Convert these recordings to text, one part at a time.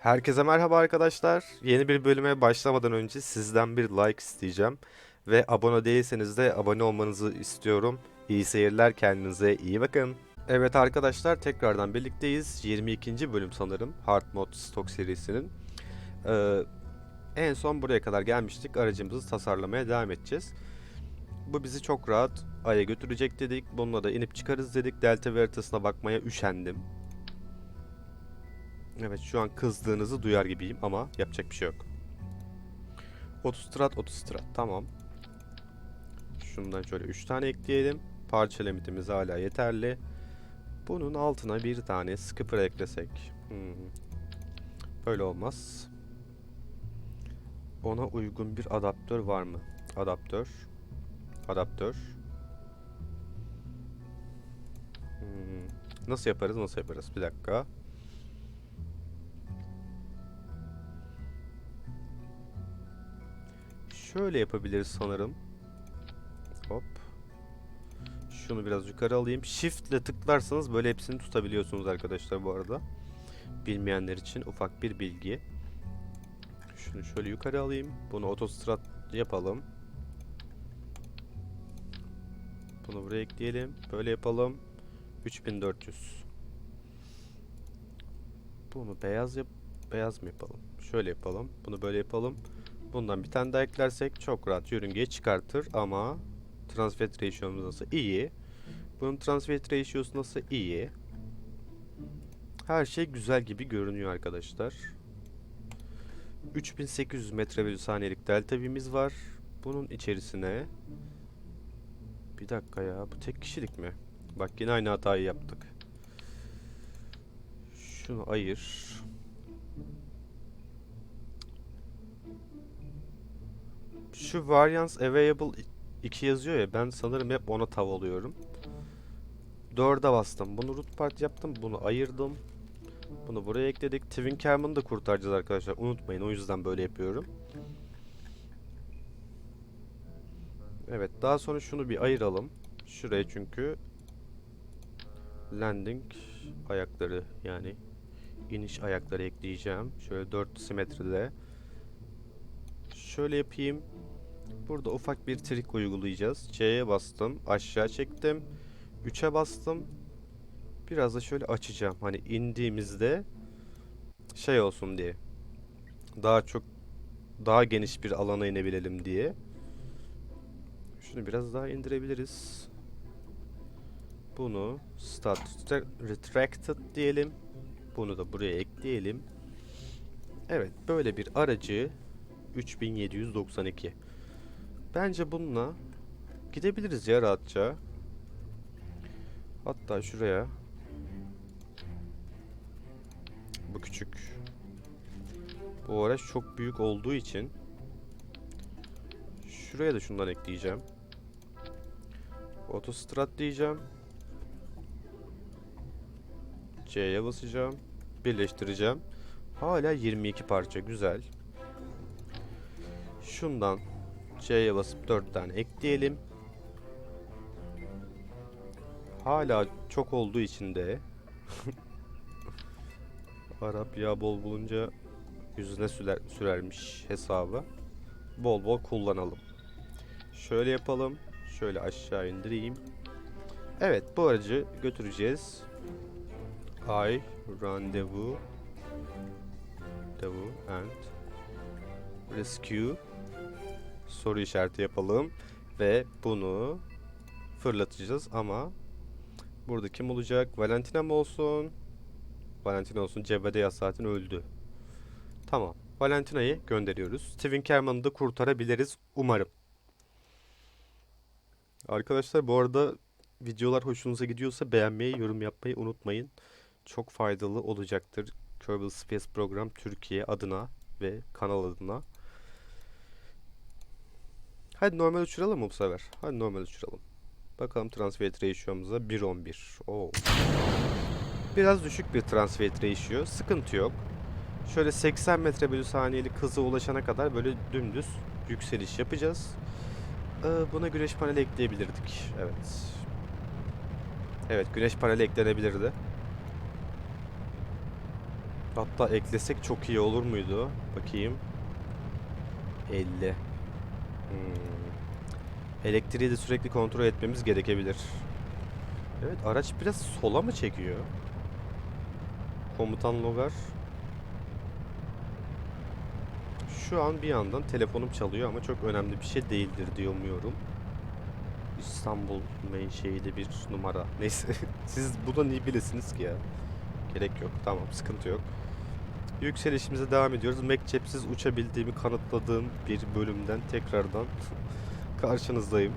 Herkese merhaba arkadaşlar. Yeni bir bölüme başlamadan önce sizden bir like isteyeceğim. Ve abone değilseniz de abone olmanızı istiyorum. İyi seyirler, kendinize iyi bakın. Evet arkadaşlar tekrardan birlikteyiz. 22. bölüm sanırım Hard Mode Stock serisinin. Ee, en son buraya kadar gelmiştik. Aracımızı tasarlamaya devam edeceğiz. Bu bizi çok rahat Ay'a götürecek dedik. Bununla da inip çıkarız dedik. Delta haritasına bakmaya üşendim. Evet şu an kızdığınızı duyar gibiyim ama yapacak bir şey yok. Otostrat otostrat tamam. Şundan şöyle 3 tane ekleyelim. Parça limitimiz hala yeterli. Bunun altına bir tane skipper eklesek. Hmm. Böyle olmaz. Ona uygun bir adaptör var mı? Adaptör. Adaptör. Hmm. Nasıl yaparız? Nasıl yaparız? Bir dakika. Şöyle yapabiliriz sanırım. Hop. Şunu biraz yukarı alayım. Shift ile tıklarsanız böyle hepsini tutabiliyorsunuz arkadaşlar bu arada. Bilmeyenler için ufak bir bilgi. Şunu şöyle yukarı alayım. Bunu otostrat yapalım. Bunu buraya ekleyelim. Böyle yapalım. 3400. Bunu beyaz yap beyaz mı yapalım? Şöyle yapalım. Bunu böyle yapalım. Bundan bir tane daha eklersek çok rahat yörüngeye çıkartır ama transfer ratio'muz nasıl iyi. Bunun transfer ratio'su nasıl iyi. Her şey güzel gibi görünüyor arkadaşlar. 3800 metre bölü saniyelik delta V'miz var. Bunun içerisine bir dakika ya bu tek kişilik mi? Bak yine aynı hatayı yaptık. Şunu ayır. Şu variance available 2 yazıyor ya ben sanırım hep ona tav alıyorum. 4'e bastım. Bunu root part yaptım. Bunu ayırdım. Bunu buraya ekledik. Twin Cam'ını da kurtaracağız arkadaşlar. Unutmayın. O yüzden böyle yapıyorum. Evet. Daha sonra şunu bir ayıralım. Şuraya çünkü landing ayakları yani iniş ayakları ekleyeceğim. Şöyle 4 simetrede. Şöyle yapayım. Burada ufak bir trik uygulayacağız. C'ye bastım. Aşağı çektim. 3'e bastım. Biraz da şöyle açacağım. Hani indiğimizde şey olsun diye. Daha çok daha geniş bir alana inebilelim diye. Şunu biraz daha indirebiliriz. Bunu start retracted diyelim. Bunu da buraya ekleyelim. Evet böyle bir aracı 3792. Bence bununla gidebiliriz ya rahatça. Hatta şuraya. Bu küçük. Bu araç çok büyük olduğu için şuraya da şundan ekleyeceğim. Otostrat diyeceğim. C'ye basacağım. Birleştireceğim. Hala 22 parça güzel. Şundan C'ye basıp 4 tane ekleyelim. Hala çok olduğu için de Arap ya bol bulunca yüzüne sürer, sürermiş hesabı. Bol bol kullanalım. Şöyle yapalım. Şöyle aşağı indireyim. Evet bu aracı götüreceğiz. I randevu Devu and rescue soru işareti yapalım ve bunu fırlatacağız ama burada kim olacak? Valentina mı olsun? Valentina olsun. Cebede zaten öldü. Tamam. Valentina'yı gönderiyoruz. Steven Kerman'ı da kurtarabiliriz umarım. Arkadaşlar bu arada videolar hoşunuza gidiyorsa beğenmeyi, yorum yapmayı unutmayın. Çok faydalı olacaktır. Kerbal Space Program Türkiye adına ve kanal adına. Hadi normal uçuralım mı bu sefer? Hadi normal uçuralım. Bakalım transfer ratio'muza 1.11. Oo. Biraz düşük bir transfer ratio. Sıkıntı yok. Şöyle 80 metre bölü saniyelik hıza ulaşana kadar böyle dümdüz yükseliş yapacağız. Ee, buna güneş paneli ekleyebilirdik. Evet. Evet güneş paneli eklenebilirdi. Hatta eklesek çok iyi olur muydu? Bakayım. 50. Hmm. Elektriği de sürekli kontrol etmemiz gerekebilir. Evet araç biraz sola mı çekiyor? Komutan Logar. Şu an bir yandan telefonum çalıyor ama çok önemli bir şey değildir diye umuyorum. İstanbul menşeili bir numara. Neyse siz bundan iyi bilesiniz ki ya. Gerek yok. Tamam sıkıntı yok. Yükselişimize devam ediyoruz. Mekcepsiz uçabildiğimi kanıtladığım bir bölümden tekrardan karşınızdayım.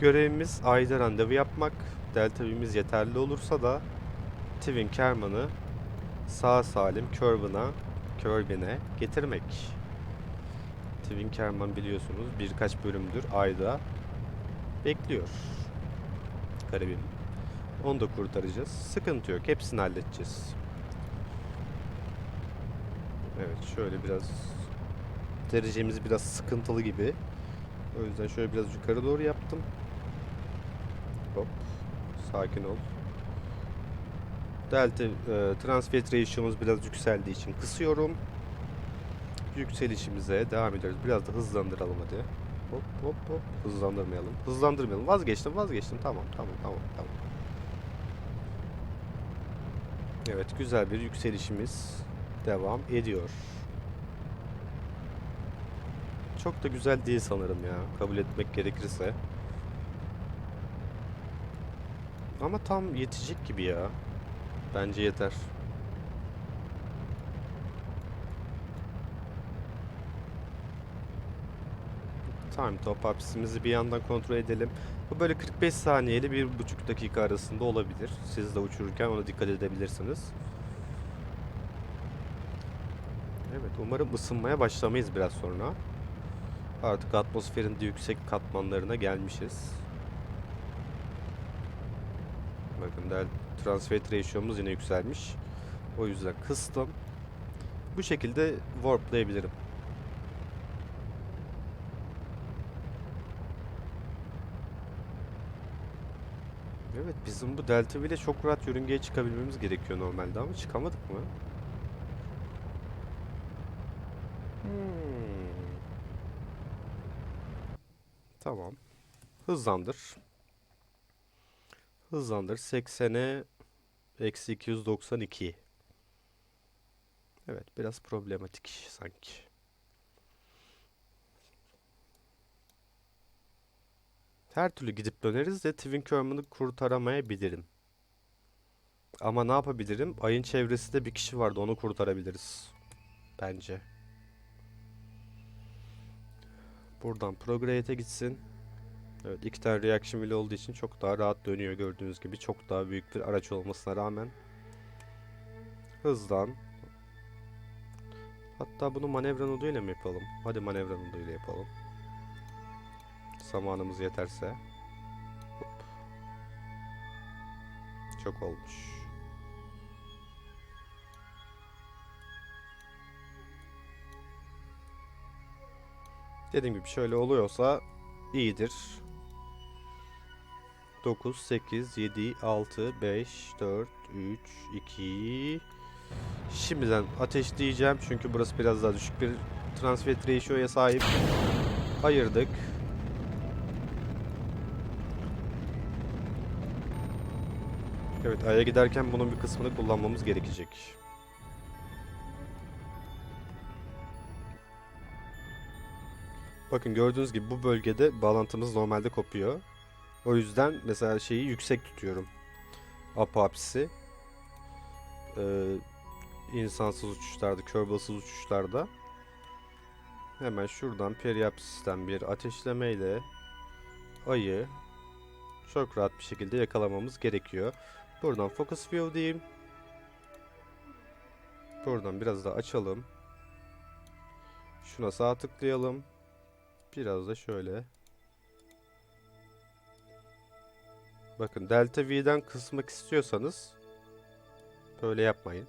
Görevimiz ayda randevu yapmak. Delta V'miz yeterli olursa da Twin Kerman'ı sağ salim Kerbin'a Kerbin'e getirmek. Twin Kerman biliyorsunuz birkaç bölümdür ayda bekliyor. Garibim. Onu da kurtaracağız. Sıkıntı yok. Hepsini halledeceğiz. Evet şöyle biraz derecemiz biraz sıkıntılı gibi. O yüzden şöyle biraz yukarı doğru yaptım. Hop. Sakin ol. Delta e, transfer ratio'muz biraz yükseldiği için kısıyorum. Yükselişimize devam ediyoruz. Biraz da hızlandıralım hadi. Hop hop hop. Hızlandırmayalım. Hızlandırmayalım. Vazgeçtim vazgeçtim. Tamam tamam tamam tamam. Evet güzel bir yükselişimiz devam ediyor. Çok da güzel değil sanırım ya. Kabul etmek gerekirse. Ama tam yetecek gibi ya. Bence yeter. Time top ups'imizi bir yandan kontrol edelim. Bu böyle 45 saniyeli 1,5 dakika arasında olabilir. Siz de uçururken ona dikkat edebilirsiniz. Evet umarım ısınmaya başlamayız biraz sonra. Artık atmosferin de yüksek katmanlarına gelmişiz. Bakın del transfer ratio'muz yine yükselmiş. O yüzden kıstım. Bu şekilde warplayabilirim. Evet bizim bu Delta ile çok rahat yörüngeye çıkabilmemiz gerekiyor normalde ama çıkamadık mı? Tamam. Hızlandır. Hızlandır. 80'e eksi 292. Evet biraz problematik sanki. Her türlü gidip döneriz de Twin Kerman'ı kurtaramayabilirim. Ama ne yapabilirim? Ayın çevresinde bir kişi vardı onu kurtarabiliriz. Bence. Buradan Prograde'e gitsin. Evet iki tane reaction wheel olduğu için çok daha rahat dönüyor gördüğünüz gibi. Çok daha büyük bir araç olmasına rağmen. Hızlan. Hatta bunu manevra noduyla mı yapalım? Hadi manevra noduyla yapalım. Zamanımız yeterse. Hop. Çok olmuş. Dediğim gibi şöyle oluyorsa iyidir. 9, 8, 7, 6, 5, 4, 3, 2... Şimdiden ateşleyeceğim çünkü burası biraz daha düşük bir transfer ratio'ya sahip. Ayırdık. Evet Ay'a giderken bunun bir kısmını kullanmamız gerekecek. Bakın gördüğünüz gibi bu bölgede bağlantımız normalde kopuyor. O yüzden mesela şeyi yüksek tutuyorum. Apopsisi. Ee, insansız uçuşlarda, körbalsız uçuşlarda. Hemen şuradan periapsisten bir ateşlemeyle ayı çok rahat bir şekilde yakalamamız gerekiyor. Buradan focus view diyeyim. Buradan biraz daha açalım. Şuna sağ tıklayalım. Biraz da şöyle. Bakın Delta V'den kısmak istiyorsanız böyle yapmayın.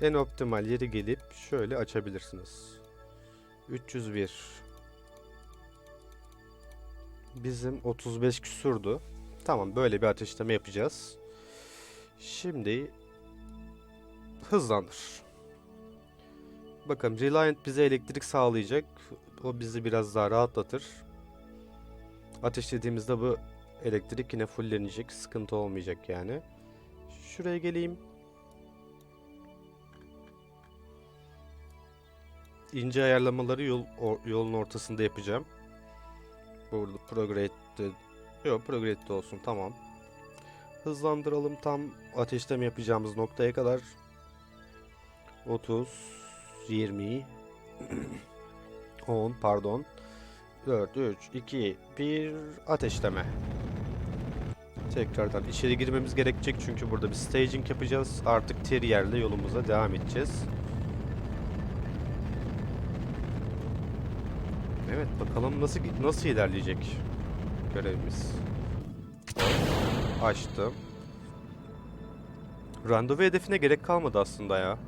En optimal yeri gelip şöyle açabilirsiniz. 301 bizim 35 küsurdu. Tamam böyle bir ateşleme yapacağız. Şimdi hızlandır. Bakın Reliant bize elektrik sağlayacak. O bizi biraz daha rahatlatır. Ateşlediğimizde bu elektrik yine fullenecek. Sıkıntı olmayacak yani. Şuraya geleyim. İnce ayarlamaları yol, o- yolun ortasında yapacağım. Burada prograde Yok prograde olsun tamam. Hızlandıralım tam ateşleme yapacağımız noktaya kadar. 30 20 10 pardon. 4 3 2 1 ateşleme. Tekrardan içeri girmemiz gerekecek çünkü burada bir staging yapacağız. Artık Terrier'le yolumuza devam edeceğiz. Evet bakalım nasıl nasıl ilerleyecek görevimiz. Açtım. Randevu hedefine gerek kalmadı aslında ya.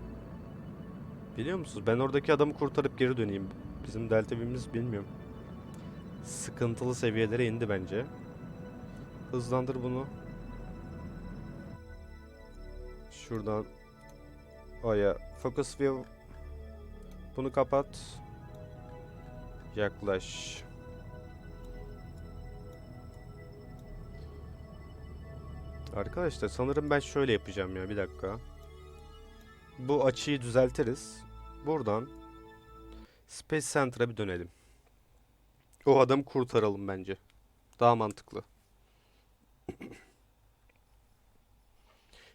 Biliyor musunuz? Ben oradaki adamı kurtarıp geri döneyim. Bizim delta V'miz bilmiyorum. Sıkıntılı seviyelere indi bence. Hızlandır bunu. Şuradan Aya focus view bunu kapat. Yaklaş. Arkadaşlar sanırım ben şöyle yapacağım ya bir dakika. Bu açıyı düzeltiriz. Buradan Space Center'a bir dönelim. O adamı kurtaralım bence. Daha mantıklı.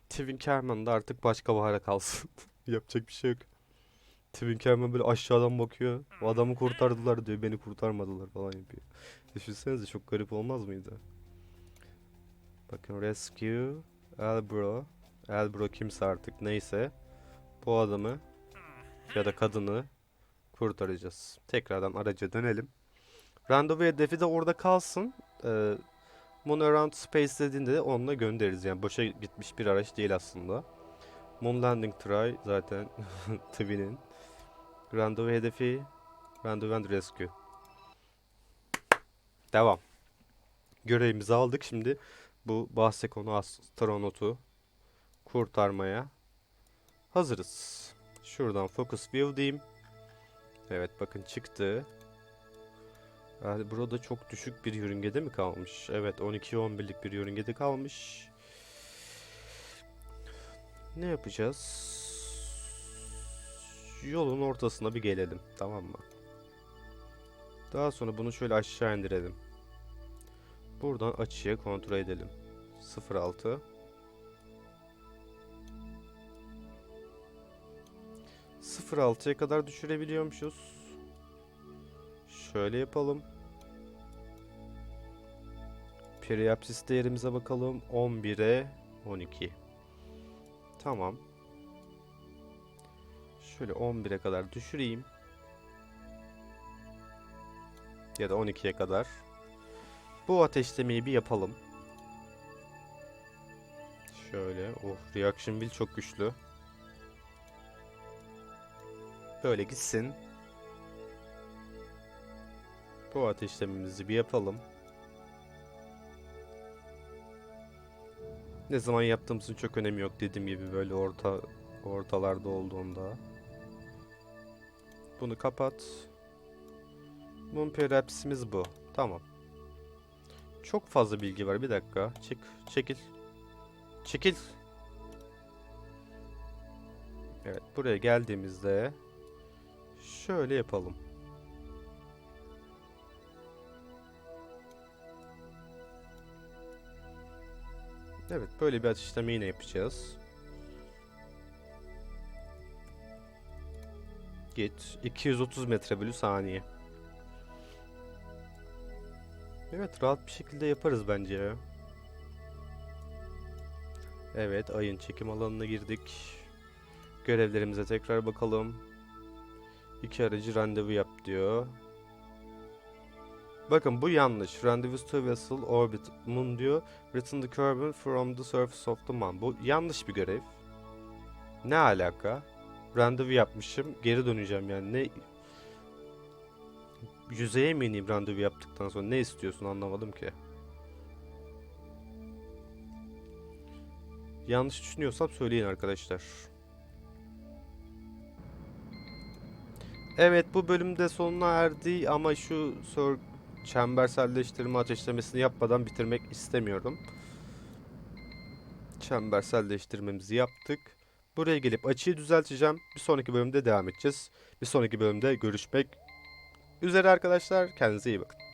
Twin Kerman da artık başka bahara kalsın. Yapacak bir şey yok. Twin Kerman böyle aşağıdan bakıyor. O adamı kurtardılar diyor. Beni kurtarmadılar falan yapıyor. Düşünsenize çok garip olmaz mıydı? Bakın Rescue Elbro Elbro kimse artık neyse bu adamı ya da kadını kurtaracağız. Tekrardan araca dönelim. Randevu hedefi de orada kalsın. Ee, Moon Around Space dediğinde de onunla göndeririz. Yani boşa gitmiş bir araç değil aslında. Moon Landing Try zaten Twin'in. Randevu hedefi Randevu and Rescue. Devam. Görevimizi aldık. Şimdi bu bahse konu astronotu kurtarmaya hazırız. Şuradan Focus View diyeyim. Evet bakın çıktı. Yani burada çok düşük bir yörüngede mi kalmış? Evet 12-11'lik bir yörüngede kalmış. Ne yapacağız? Yolun ortasına bir gelelim tamam mı? Daha sonra bunu şöyle aşağı indirelim. Buradan açıya kontrol edelim. 06 06'ya kadar düşürebiliyormuşuz. Şöyle yapalım. Periapsis değerimize bakalım. 11'e 12. Tamam. Şöyle 11'e kadar düşüreyim. Ya da 12'ye kadar. Bu ateşlemeyi bir yapalım. Şöyle. Oh reaction wheel çok güçlü. Böyle gitsin. Bu ateşlememizi bir yapalım. Ne zaman yaptığımızın çok önemi yok dediğim gibi böyle orta ortalarda olduğunda. Bunu kapat. Moon Perhaps'imiz bu. Tamam. Çok fazla bilgi var. Bir dakika. Çık. Çekil. Çekil. Evet. Buraya geldiğimizde şöyle yapalım. Evet. Böyle bir ateşleme yine yapacağız. Git. 230 metre bölü saniye. Evet rahat bir şekilde yaparız bence. Evet ayın çekim alanına girdik. Görevlerimize tekrar bakalım. İki aracı randevu yap diyor. Bakın bu yanlış. Rendezvous to vessel orbit moon diyor. Return the carbon from the surface of the moon. Bu yanlış bir görev. Ne alaka? Randevu yapmışım. Geri döneceğim yani. Ne yüzeye mi ineyim randevu yaptıktan sonra? Ne istiyorsun anlamadım ki. Yanlış düşünüyorsam söyleyin arkadaşlar. Evet bu bölümde sonuna erdi ama şu sor çemberselleştirme ateşlemesini yapmadan bitirmek istemiyorum. Çemberselleştirmemizi yaptık. Buraya gelip açıyı düzelteceğim. Bir sonraki bölümde devam edeceğiz. Bir sonraki bölümde görüşmek üzere arkadaşlar. Kendinize iyi bakın.